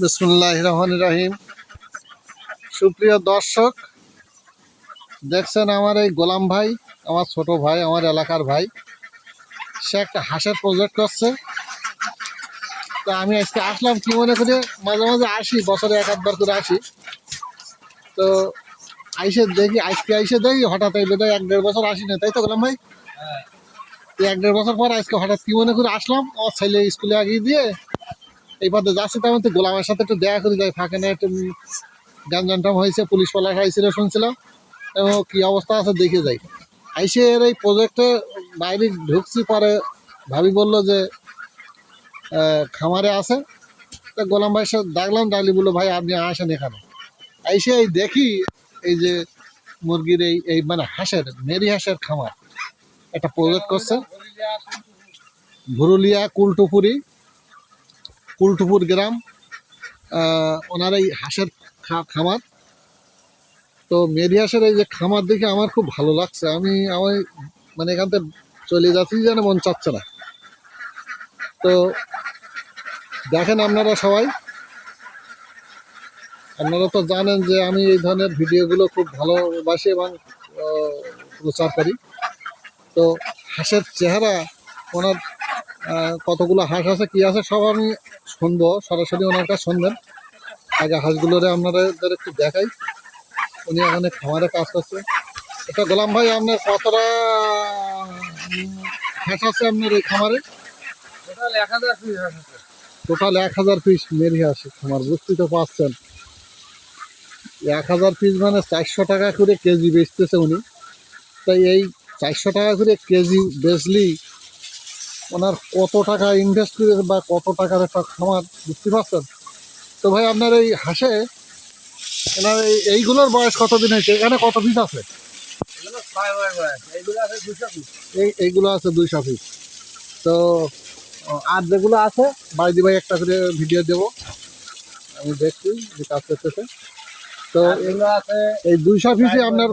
বিসমুল্লাহ রহমান রাহিম। সুপ্রিয় দর্শক দেখছেন আমার এই গোলাম ভাই আমার ছোট ভাই আমার এলাকার ভাই। সে একটা হাঁসের প্রজেক্ট করছে। তা আমি আজকে আসলাম কি মনে করে? মাঝে মাঝে আসি বছরে এক আধবার করে আসি। তো আইসে দেখি আজকে আইসে দেখি হঠাৎ এই বোধহয় এক দেড় বছর আসি না তাই তো গোলাম ভাই? এক দেড় বছর পর আজকে হঠাৎ কি মনে করে আসলাম? আমার ছেলে স্কুলে আগিয়ে দিয়ে এই পথে যাচ্ছে তেমন তো গোলামের সাথে একটু দেখা করে, যাই ফাঁকে না একটু গাঞ্জানটাম হয়েছে, পুলিশ পালা খাইছিল শুনছিলাম এবং কি অবস্থা আছে দেখে যাই। আইসে এর এই প্রজেক্টে বাইরে ঢুকছি, পরে ভাবি বলল যে খামারে আছে। তা গোলাম ভাই সাথে ডাকলাম, ডাকলি বলল, ভাই, আপনি আসেন এখানে। আইসে এই দেখি এই যে মুরগির এই এই মানে হাঁসের, মেরি হাঁসের খামার। একটা প্রজেক্ট করছে। ভুরুলিয়া, কুলটুপুরি। কুলটুপুর গ্রাম ওনার এই হাঁসের খামার। তো মেরি হাঁসের এই যে খামার দেখে আমার খুব ভালো লাগছে। আমি আমি মানে এখান থেকে চলে যাচ্ছি, যেন মন চাচ্ছে না। তো দেখেন আপনারা সবাই। আপনারা তো জানেন যে আমি এই ধরনের ভিডিওগুলো খুব ভালোবাসি এবং প্রচার করি। তো হাঁসের চেহারা ওনার কতগুলো হাঁস আছে কি আছে সব আমি শুনব। সরাসরি ওনার কাছে শুনবেন। আগে হাঁসগুলোরে আপনাদের একটু দেখাই। উনি এখানে খামারে কাজ করছে। এটা গোলাম ভাই আপনার কতটা হাঁস আছে আপনার এই খামারে? টোটাল এক হাজার পিস মেরি আসে খামার বুঝতেই তো পারছেন। এক হাজার পিস মানে চারশো টাকা করে কেজি বেচতেছে উনি। তাই এই চারশো টাকা করে কেজি বেচলি ওনার কত টাকা ইনভেস্ট করে বা কত টাকার একটা খামার বুঝতে পারছেন? তো ভাই আপনার এই হাঁসে ওনার এই এইগুলোর বয়স কতদিন হয়েছে? এখানে কত পিস আছে? এই এইগুলো আছে দুইশো পিস তো আর যেগুলো আছে? বাইদি ভাই একটা করে ভিডিও দেব। আমি দেখছি যে কাজ করতেছে। তো এগুলো আছে? এই দুইশো পিসে আপনার।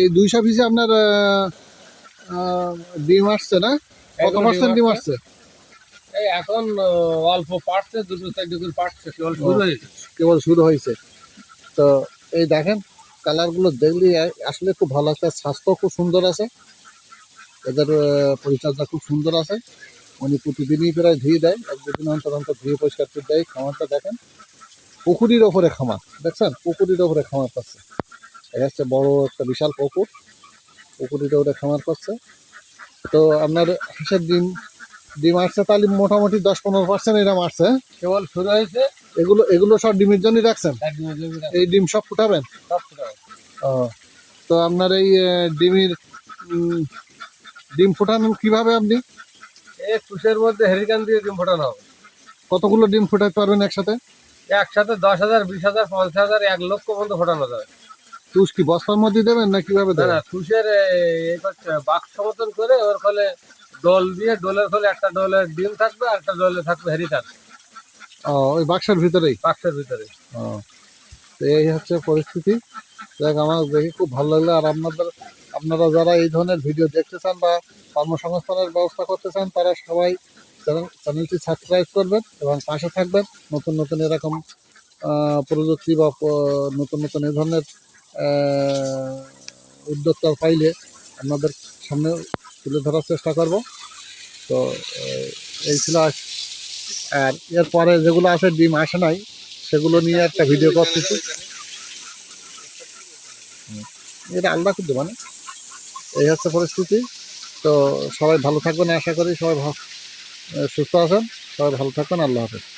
এই দুইশো পিসে আপনার ডিম আসছে না? কত পার্সেন্ট ডিম আসছে? এই এখন অল্প পাটছে দুটো চারটে করে পাটছে কেবল শুরু হয়েছে। কেবল শুরু হয়েছে। তো এই দেখেন কালারগুলো দেখলে আসলে খুব ভালো আর স্বাস্থ্য খুব সুন্দর আছে। এদের পরিচর্যা খুব সুন্দর আছে। উনি প্রতিদিনই প্রায় ধুয়ে দেয় এক দুদিন অন্তর অন্তর ধুয়ে পরিষ্কার করে দেয় খামারটা দেখেন। পুকুরির ওপরে খামার দেখছেন? পুকুরির ওপরে খামার করছে। এটা হচ্ছে বড় একটা বিশাল পুকুর। পুকুরির ওপরে খামার করছে। তো আপনার হাঁসের ডিম ডিম আসছে তাহলে মোটামুটি দশ পনেরো পার্সেন্ট এরকম আসছে। হ্যাঁ? কেবল শুরু হয়েছে। এগুলো এগুলো সব ডিমের জন্যই রাখছেন? এক এই ডিম সব ফুটাবেন? ও তো আপনার এই ডিমের ডিম ফুটানো কীভাবে আপনি? এই তুষের মধ্যে হেরিকান দিয়ে ডিম ফোটানো হবে। কতগুলো ডিম ফুটাতে পারবেন একসাথে? একসাথে দশ হাজার বিশ হাজার পঞ্চাশ হাজার এক লক্ষ পর্যন্ত ফোটানো যাবে। তুষ কি বস্তার মধ্যে দেবেন না কীভাবে দেবেন? তুষের বাক্স মতন করে ওর ফলে ডোল দিয়ে ডোলের ফলে একটা ডোলের ডিম থাকবে আর একটা ডোলে থাকবে। হেরিকান ও ওই বাক্সের ভিতরেই? বাক্সের ভিতরে ও তো এই হচ্ছে পরিস্থিতি। দেখ আমার দেখে খুব ভালো লাগল। আর আপনাদের আপনারা যারা এই ধরনের ভিডিও দেখতে চান বা কর্মসংস্থানের ব্যবস্থা করতে চান তারা সবাই চ্যানেল- চ্যানেলটি সাবস্ক্রাইব করবেন এবং পাশে থাকবেন। নতুন নতুন এরকম প্রযুক্তি বা নতুন নতুন এই ধরনের উদ্যোক্তা পাইলে আপনাদের সামনে তুলে ধরার চেষ্টা করব। তো এই ছিল আর এরপরে যেগুলো আছে, ডিম আসে নাই, সেগুলো নিয়ে একটা ভিডিও করতেছি। এটা আলাদা করতে মানে? এই হচ্ছে পরিস্থিতি। তো, সবাই ভালো থাকবেন, আশা করি সবাই সুস্থ আছেন। সবাই ভালো থাকবেন, আল্লাহ হাফেজ।